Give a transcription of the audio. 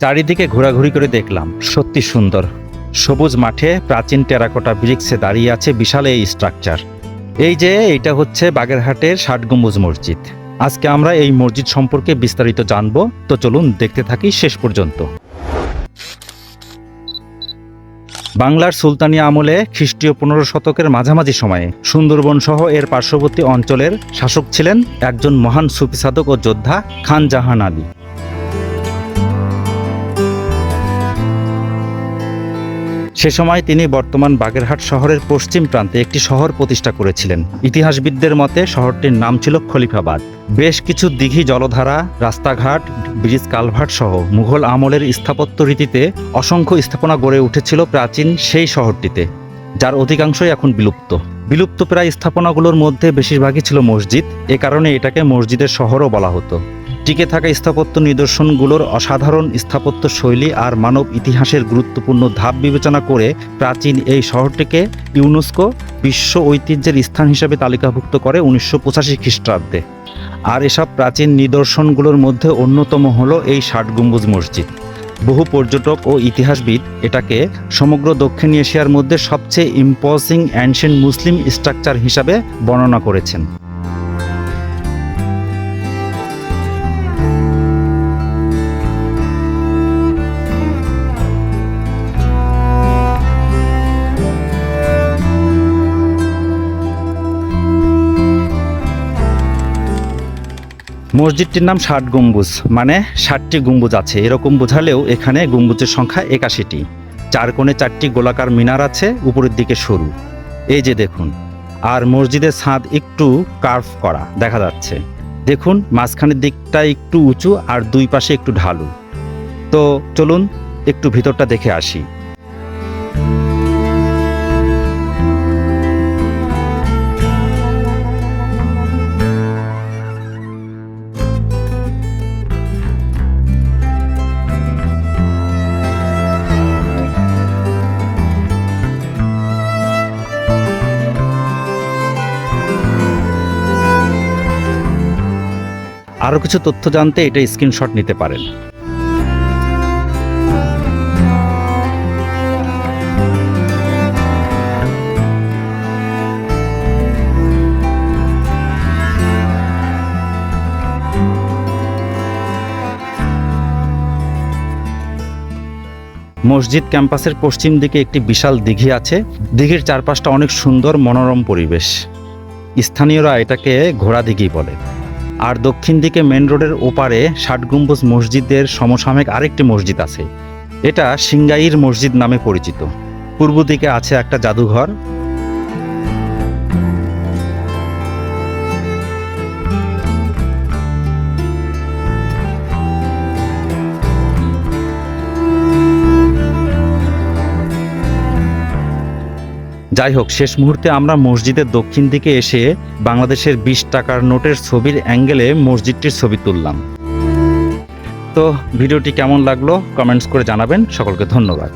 চারিদিকে ঘোরাঘুরি করে দেখলাম। সত্যি সুন্দর। সবুজ মাঠে প্রাচীন টেরাকোটা ব্রিক্সে দাঁড়িয়ে আছে বিশাল এই স্ট্রাকচার। এই যে, এইটা হচ্ছে বাগেরহাটের ষাট গম্বুজ মসজিদ। আজকে আমরা এই মসজিদ সম্পর্কে বিস্তারিত জানব। তো চলুন দেখতে থাকি শেষ পর্যন্ত। বাংলার সুলতানি আমলে খ্রিস্টীয় পনেরো শতকের মাঝামাঝি সময়ে সুন্দরবন সহ এর পার্শ্ববর্তী অঞ্চলের শাসক ছিলেন একজন মহান সুফি সাধক ও যোদ্ধা খান জাহান আলী। সে সময় তিনি বর্তমান বাগেরহাট শহরের পশ্চিম প্রান্তে একটি শহর প্রতিষ্ঠা করেছিলেন। ইতিহাসবিদদের মতে, শহরটির নাম ছিল খলিফাবাদ। বেশ কিছু দিঘি জলধারা, রাস্তাঘাট, ব্রিজ কালভার্ট সহ মুঘল আমলের স্থাপত্য রীতিতে অসংখ্য স্থাপনা গড়ে উঠেছিল প্রাচীন সেই শহরটিতে, যার অধিকাংশই এখন বিলুপ্ত। বিলুপ্ত প্রায় স্থাপনাগুলোর মধ্যে বেশিরভাগই ছিল মসজিদ। এ কারণে এটাকে মসজিদের শহরও বলা হতো। টিকে থাকা স্থাপত্য নিদর্শনগুলোর অসাধারণ স্থাপত্য শৈলী আর মানব ইতিহাসের গুরুত্বপূর্ণ ধাপ বিবেচনা করে প্রাচীন এই শহরটিকে ইউনেস্কো বিশ্ব ঐতিহ্যের স্থান হিসেবে তালিকাভুক্ত করে উনিশশো পঁচাশি খ্রিস্টাব্দে। আর এসব প্রাচীন নিদর্শনগুলোর মধ্যে অন্যতম হল এই ষাট গম্বুজ মসজিদ। বহু পর্যটক ও ইতিহাসবিদ এটাকে সমগ্র দক্ষিণ এশিয়ার মধ্যে সবচেয়ে ইম্পোজিং অ্যানশিয়েন্ট মুসলিম স্ট্রাকচার হিসাবে বর্ণনা করেছেন। মসজিদটির নাম ষাট গম্বুজ মানে ষাটটি গম্বুজ আছে। এরকম বোঝালেও এখানে গম্বুজের সংখ্যা একাশিটি। চার কোণে চারটি গোলাকার মিনার আছে, উপরের দিকে সরু। এই যে দেখুন, আর মসজিদের ছাদ একটু কার্ভ করা দেখা যাচ্ছে। দেখুন মাঝখানের দিকটা একটু উঁচু আর দুই পাশে একটু ঢালু। তো চলুন, একটু ভিতরটা দেখে আসি। আরও কিছু তথ্য জানতে এটা স্ক্রিনশট নিতে পারেন। মসজিদ ক্যাম্পাসের পশ্চিম দিকে একটি বিশাল দিঘি আছে। দিঘির চারপাশটা অনেক সুন্দর মনোরম পরিবেশ। স্থানীয়রা এটাকে ঘোড়া দিঘি বলে। আর দক্ষিণ দিকে মেন রোডের ওপারে ষাট গম্বুজ মসজিদের সমসাময়িক আরেকটি মসজিদ আছে। এটা সিঙ্গাইর মসজিদ নামে পরিচিত। পূর্ব দিকে আছে একটা জাদুঘর। যাই হোক শেষ মুহূর্তে আমরা মসজিদের দক্ষিণ দিকে এসে বাংলাদেশের বিশ টাকার নোটের ছবির অ্যাঙ্গেলে মসজিদটির ছবি তুললাম। তো ভিডিওটি কেমন লাগল কমেন্টস করে জানাবেন। সকলকে ধন্যবাদ।